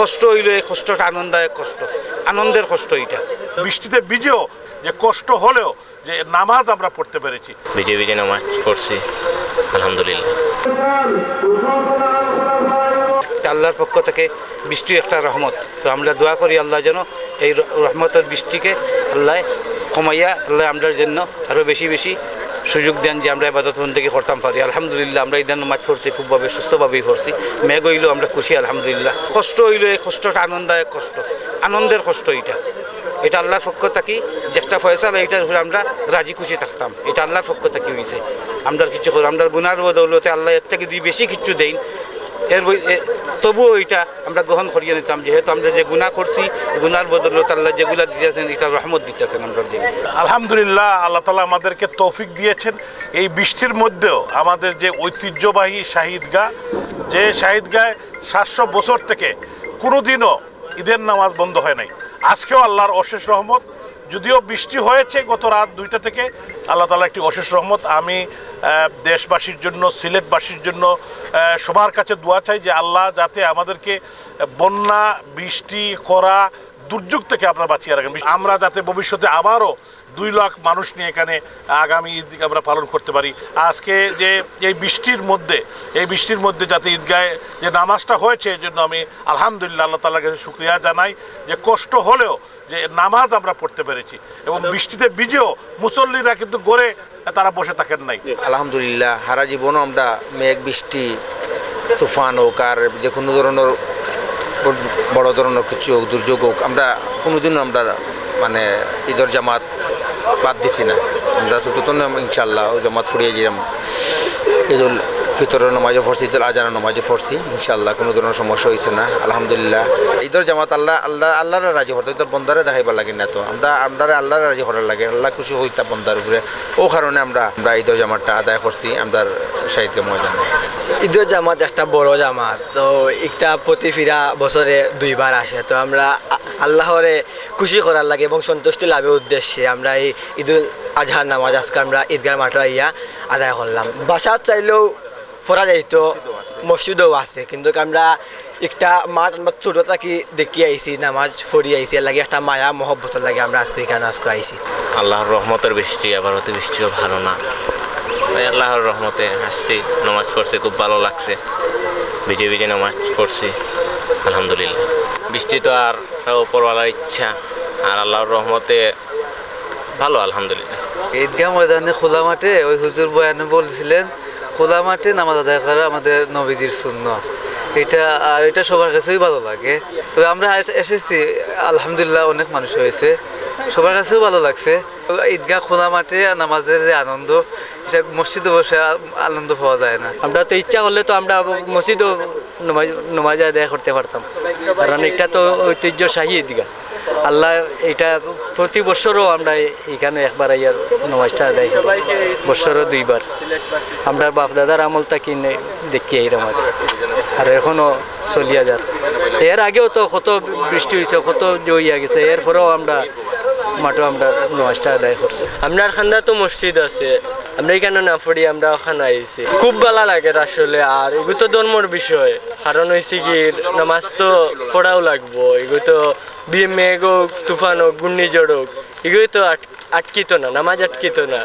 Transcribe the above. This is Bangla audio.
কষ্ট হইল এই কষ্টটা আনন্দদায়ক কষ্ট আনন্দের কষ্ট এটা বৃষ্টিতে ভিজেও যে কষ্ট হলেও যে নামাজ আমরা পড়তে পেরেছি। ভিজে ভিজে নামাজ পড়ছি আলহামদুলিল্লাহ। আল্লাহর পক্ষ থেকে বৃষ্টি একটা রহমত। তো আমরা দোয়া করি আল্লাহ যেন এই রহমতের বৃষ্টিকে আল্লাহ কমাইয়া আল্লাহ আমরার জন্য আরও বেশি বেশি সুযোগ দেন যে আমরা এবাদত থেকে করতাম পারি। আলহামদুলিল্লাহ, আমরা ইদান মাছ পড়ছি, খুবভাবে সুস্থভাবেই পড়ছি। মেঘ হইলেও আমরা খুশি, আলহামদুলিল্লাহ। কষ্ট হইল, এই কষ্টটা আনন্দায়ক কষ্ট। আনন্দের কষ্ট এটা এটা আল্লাহর পক্ষ থাকি, যে একটা ফয়সালা এইটার উপরে আমরা রাজি খুশি থাকতাম। এটা আল্লাহর পক্ষ থাকি হয়েছে আমরা কিছু আমরা গুনার বদৌলতে আল্লাহ এর থেকে যদি বেশি কিছু দেন, এর তবুও এটা আমরা গ্রহণ করিয়ে নিতাম। যেহেতু আমরা যে গুণা করছি গুনার বদৌলতে আল্লাহ যেগুলা দিতেছেন, এটা রহমত দিতেছেন আমরা আলহামদুলিল্লাহ, আল্লাহ তালা আমাদেরকে তৌফিক দিয়েছেন। এই বৃষ্টির মধ্যেও আমাদের যে ঐতিহ্যবাহী শাহিদগা যে শাহিদগায় সাতশো বছর থেকে কোনোদিনও ঈদের নামাজ বন্ধ হয় নাই। আজকেও আল্লাহর অশেষ রহমত। যদিও বৃষ্টি হয়েছে গত রাত দুইটা থেকে, আল্লাহ তালা একটি অশেষ রহমত। আমি দেশবাসীর জন্য, সিলেটবাসীর জন্য সবার কাছে দোয়া চাই যে আল্লাহ যাতে আমাদেরকে বন্যা, বৃষ্টি, খরা, দুর্যোগ থেকে আপনারা বাঁচিয়ে রাখেন। আমরা যাতে ভবিষ্যতে আবারও দুই লাখ মানুষ নিয়ে এখানে আগামী ঈদ আমরা পালন করতে পারি। আজকে যে এই বৃষ্টির মধ্যে, এই বৃষ্টির মধ্যে যাতে ঈদগাহে যে নামাজটা হয়েছে এই জন্য আমি আলহামদুলিল্লাহ আল্লাহ তালার কাছে শুক্রিয়া জানাই যে কষ্ট হলেও যে নামাজ আমরা পড়তে পেরেছি। এবং বৃষ্টিতে ভিজেও মুসল্লিরা কিন্তু গড়ে তারা বসে থাকেন নাই। আলহামদুলিল্লাহ হারা জীবনও আমরা মেঘ, বৃষ্টি, তুফান হোক আর যে কোনো ধরনের বড়- ধরনের কিছু হোক, দুর্যোগ হোক, আমরা কোনোদিনও আমরা মানে ঈদর জামাত বাদ দিছি না। আমরা ছোটো তো ইনশাল্লাহ জামাত ফুরিয়ে যেলাম ঈদুল ফিতরের নমাজও পড়ছি, ঈদুল আজানের নমাজও পড়ছি ইনশাল্লাহ কোনো ধরনের সমস্যা হয়েছে না, আলহামদুলিল্লাহ। ঈদর জামাত আল্লাহ আল্লাহ, আল্লাহরে রাজি হতে তো বন্দারে দেখাইবার লাগে না তো। আমরা আমরা আল্লাহরে রাজি করার লাগে, আল্লাহ খুশি হইতা বন্দার উপরে। ও কারণে আমরা আমরা ঈদর জামাতটা আদায় করছি আমরা সাহিত্য ময়দানে। ঈদের জামাত একটা বড় জামাত, তো একটা প্রতি ফিরা বছরে দুইবার আসে, তো আমরা আল্লাহরে খুশি করার লাগে এবং সন্তুষ্টি লাভের উদ্দেশ্যে আমরা এই ঈদুল আজহার নামাজ আজকে আমরা ঈদগার মাঠে আইয়া আদায় করলাম। বাসা চাইলেও পড়া যাইতো মসজিদও আছে কিন্তু আমরা একটা মাঠ আমরা ছোটো থাকি দেখি আইছি নামাজ পড়ি আইছি এর লাগে একটা মায়া মহব্বতের লাগে আমরা আজকে এখানে আজকে আইছি। আল্লাহর রহমতের বৃষ্টি আবার অতি বৃষ্টিও ভালো না। আল্লাহর রহমতে আসছি নামাজ পড়ছি খুব ভালো লাগছে। ভিজে ভিজে নামাজ পড়ছি আলহামদুলিল্লাহ। বৃষ্টি তো আর উপরওয়ালার ইচ্ছা আর আল্লাহর রহমতে ভালো আলহামদুলিল্লাহ। ঈদগাহ ময়দানে খোলা মাঠে ওই হুজুর বয়ানে বলছিলেন খোলা মাঠে নামাজ আদায় করা আমাদের নবীজির শূন্য এটা, আর এটা সবার কাছেই ভালো লাগে। তবে আমরা এসেছি, আলহামদুলিল্লাহ অনেক মানুষ হয়েছে। সবার কাছেও ভালো লাগছে। ঈদগাহ খোলা মাঠে নামাজের যে আনন্দ, এটা মসজিদে বসে আনন্দ পাওয়া যায় না। আমরা তো ইচ্ছা করলে তো আমরা মসজিদও নমাজ নমাজ আদায় করতে পারতাম। কারণ এটা তো ঐতিহ্যশাহী ঈদগা আল্লাহ এটা প্রতি বছরও আমরা এখানে একবার আইয়ার নমাজটা আদায় বছরও দুইবার। আমরা বাপ দাদার আমলটা কিনে দেখি এইরকম আর এখনও চলিয়া যার। এর আগেও তো কত বৃষ্টি হয়েছে কত জইয়া গেছে, এরপরেও আমরা মাঠে আমরা নমাজটা আদায় করছি। আপনার খান্দা তো মসজিদ আছে। আমরা এখানে না পড়ি, আমরা ওখানে আইছি। খুব ভালো লাগে আসলে, আর এগুলো তো ধর্মর বিষয়। কারণ হয়েছে কি, নামাজ তো পড়াও লাগবো। এগুলো তো বিয়ে মেঘ হোক, তুফান হোক, ঘূর্ণিঝড় হোক, এগুলো তো আট- আটকিত না, নামাজ আটকিত না।